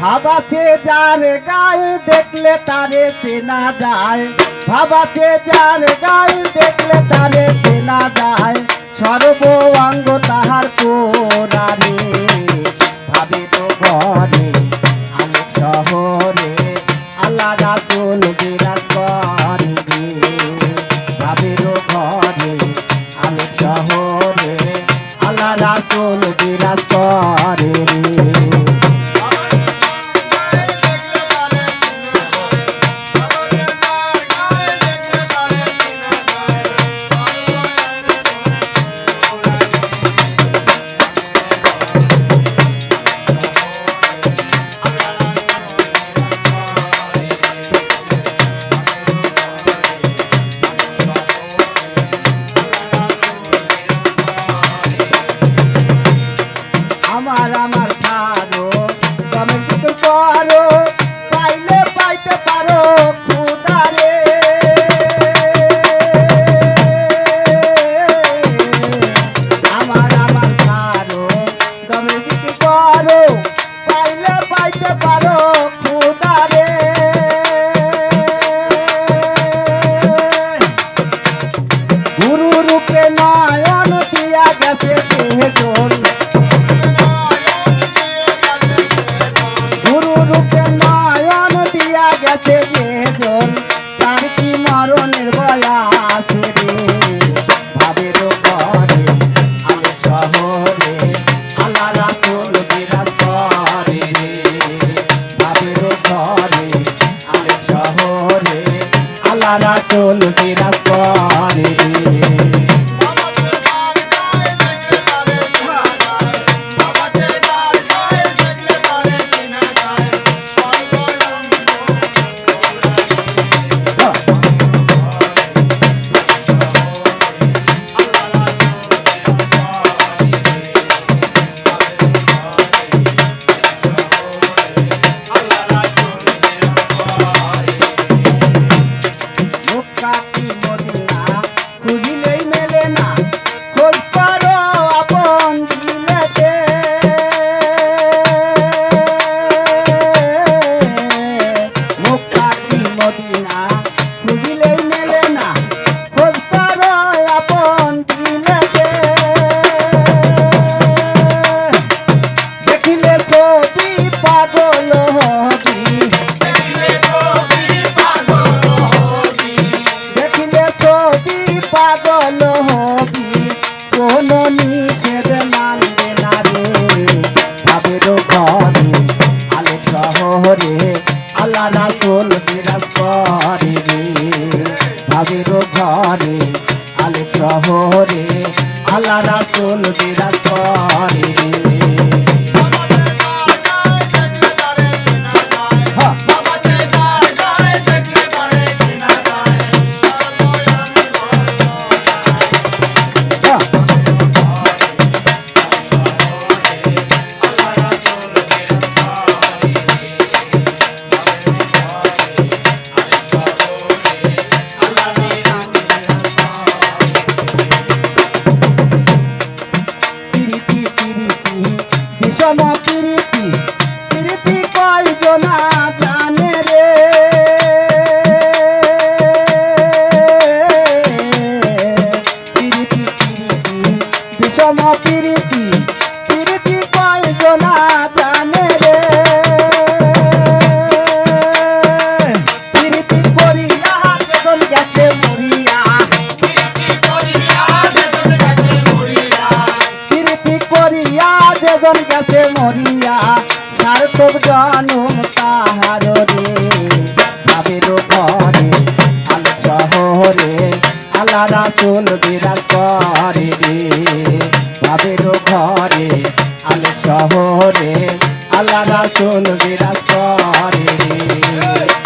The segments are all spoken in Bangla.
ভাবাছে যার গায়ে দেখলে তারে চেনা যায়। ভাবাছে যার গায়ে দেখলে তারে চেনা যায়। সর্ব অঙ্গ তাহার কোরারে ভাবে তো ঘরে, আমি শহরে, আল্লাহ রাতুল বিরাজ করে রে। ভাবের ঘরে, আমি শহরে, আল্লাহ রাতুল বিরাজ করে আমার রাসুল বিরাজ করে পাগল হবি। কোন নিষেধ ভাবের ঘরে আলো শহরে আল্লাহ রাসুল বিরাজ পিরিতি পিরিতি কয়জনা জানে রে। গেছে মরিয়া সার্থক জনম তাহার রে। ভাবের ঘরে, আল শহরে আল্লাহ রাসুল বিরাজ করে রে। ভাবের ঘরে, আল শহরে আল্লাহ রাসুল বিরাজ করে রে।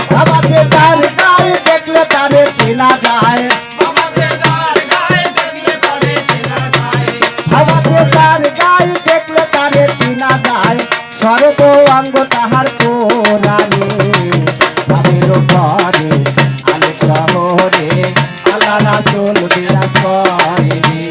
রাসুল বিরাজ